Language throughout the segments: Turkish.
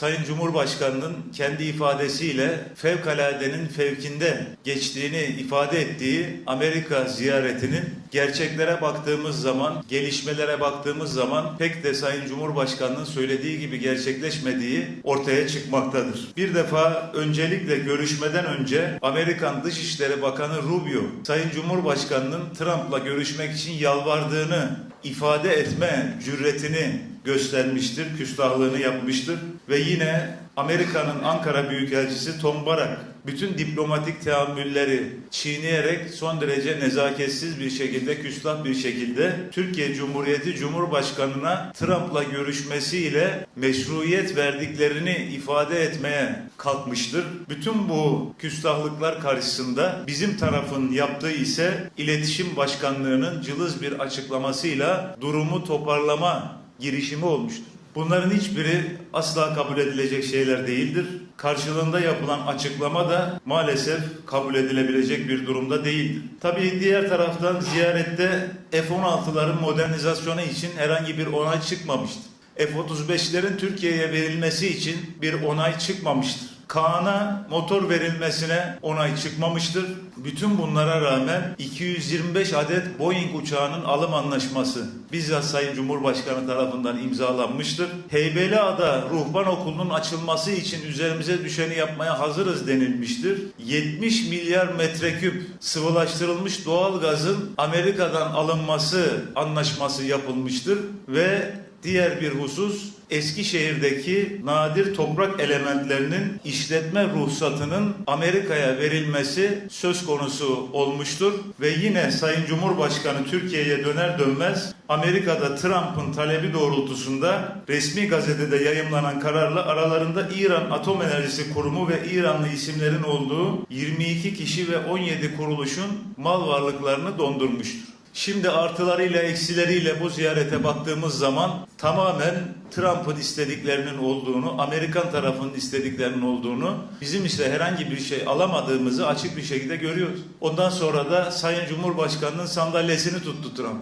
Sayın Cumhurbaşkanı'nın kendi ifadesiyle fevkaladenin fevkinde geçtiğini ifade ettiği Amerika ziyaretinin gerçeklere baktığımız zaman, gelişmelere baktığımız zaman pek de Sayın Cumhurbaşkanı'nın söylediği gibi gerçekleşmediği ortaya çıkmaktadır. Bir defa öncelikle görüşmeden önce Amerikan Dışişleri Bakanı Rubio, Sayın Cumhurbaşkanı'nın Trump'la görüşmek için yalvardığını ifade etme cüretini göstermiştir, küstahlığını yapmıştır ve yine Amerika'nın Ankara Büyükelçisi Tom Barak bütün diplomatik teamülleri çiğneyerek son derece nezaketsiz bir şekilde, küstah bir şekilde Türkiye Cumhuriyeti Cumhurbaşkanı'na Trump'la görüşmesiyle meşruiyet verdiklerini ifade etmeye kalkmıştır. Bütün bu küstahlıklar karşısında bizim tarafın yaptığı ise iletişim başkanlığının cılız bir açıklamasıyla durumu toparlama girişimi olmuştur. Bunların hiçbiri asla kabul edilecek şeyler değildir. Karşılığında yapılan açıklama da maalesef kabul edilebilecek bir durumda değildir. Tabii diğer taraftan ziyarette F-16'ların modernizasyonu için herhangi bir onay çıkmamıştır. F-35'lerin Türkiye'ye verilmesi için bir onay çıkmamıştır. Kaan'a motor verilmesine onay çıkmamıştır. Bütün bunlara rağmen 225 adet Boeing uçağının alım anlaşması bizzat Sayın Cumhurbaşkanı tarafından imzalanmıştır. Heybeliada Ruhban Okulu'nun açılması için üzerimize düşeni yapmaya hazırız denilmiştir. 70 milyar metreküp sıvılaştırılmış doğal gazın Amerika'dan alınması anlaşması yapılmıştır ve Diğer bir husus Eskişehir'deki nadir toprak elementlerinin işletme ruhsatının Amerika'ya verilmesi söz konusu olmuştur ve yine Sayın Cumhurbaşkanı Türkiye'ye döner dönmez Amerika'da Trump'ın talebi doğrultusunda resmi gazetede yayımlanan kararla aralarında İran Atom Enerjisi Kurumu ve İranlı isimlerin olduğu 22 kişi ve 17 kuruluşun mal varlıklarını dondurmuştur. Şimdi artılarıyla eksileriyle bu ziyarete baktığımız zaman tamamen Trump'ın istediklerinin olduğunu, Amerikan tarafının istediklerinin olduğunu, bizim ise herhangi bir şey alamadığımızı açık bir şekilde görüyoruz. Ondan sonra da Sayın Cumhurbaşkanı'nın sandalyesini tuttu Trump.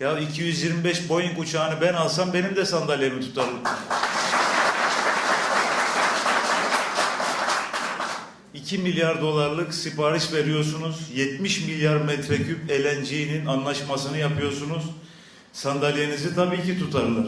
Ya 225 Boeing uçağını ben alsam benim de sandalyemi tutarım. 2 milyar dolarlık sipariş veriyorsunuz. 70 milyar metreküp LNG'nin anlaşmasını yapıyorsunuz. Sandalyenizi tabii ki tutarlar.